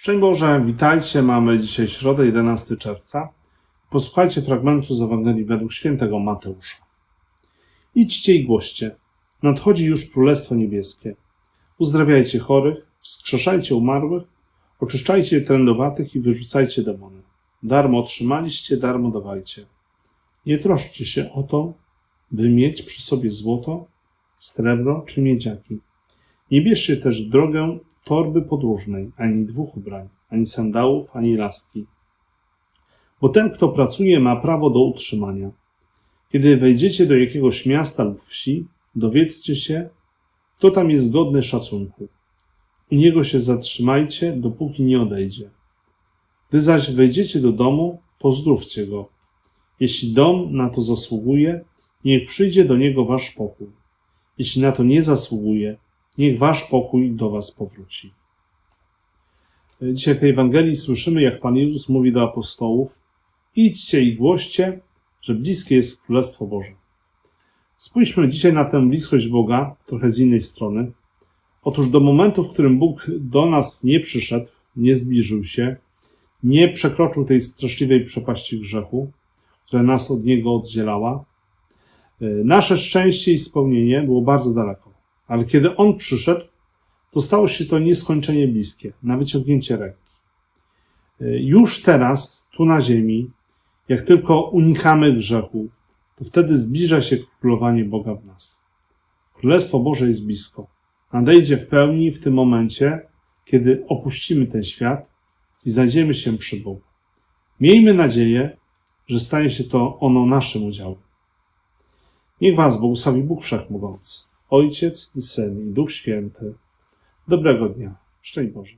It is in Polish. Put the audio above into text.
Szczęść Boże, witajcie. Mamy dzisiaj środę, 11 czerwca. Posłuchajcie fragmentu z Ewangelii według świętego Mateusza. Idźcie i głoście. Nadchodzi już Królestwo Niebieskie. Uzdrawiajcie chorych, wskrzeszajcie umarłych, oczyszczajcie trędowatych i wyrzucajcie demony. Darmo otrzymaliście, darmo dawajcie. Nie troszczcie się o to, by mieć przy sobie złoto, srebro czy miedziaki. Nie bierzcie też w drogę torby podróżnej, ani dwóch ubrań, ani sandałów, ani laski. Bo ten, kto pracuje, ma prawo do utrzymania. Kiedy wejdziecie do jakiegoś miasta lub wsi, dowiedzcie się, kto tam jest godny szacunku. U niego się zatrzymajcie, dopóki nie odejdzie. Gdy zaś wejdziecie do domu, pozdrówcie go. Jeśli dom na to zasługuje, niech przyjdzie do niego wasz pokój. Jeśli na to nie zasługuje, niech wasz pokój do was powróci. Dzisiaj w tej Ewangelii słyszymy, jak Pan Jezus mówi do apostołów: Idźcie i głoście, że bliskie jest Królestwo Boże. Spójrzmy dzisiaj na tę bliskość Boga trochę z innej strony. Otóż do momentu, w którym Bóg do nas nie przyszedł, nie zbliżył się, nie przekroczył tej straszliwej przepaści grzechu, która nas od Niego oddzielała, nasze szczęście i spełnienie było bardzo daleko. Ale kiedy On przyszedł, to stało się to nieskończenie bliskie, na wyciągnięcie ręki. Już teraz, tu na ziemi, jak tylko unikamy grzechu, to wtedy zbliża się królowanie Boga w nas. Królestwo Boże jest blisko. Nadejdzie w pełni w tym momencie, kiedy opuścimy ten świat i znajdziemy się przy Bogu. Miejmy nadzieję, że stanie się to ono naszym udziałem. Niech Was błogosławi Bóg Wszechmogący, Ojciec i Syn i Duch Święty. Dobrego dnia. Szczęść Boże.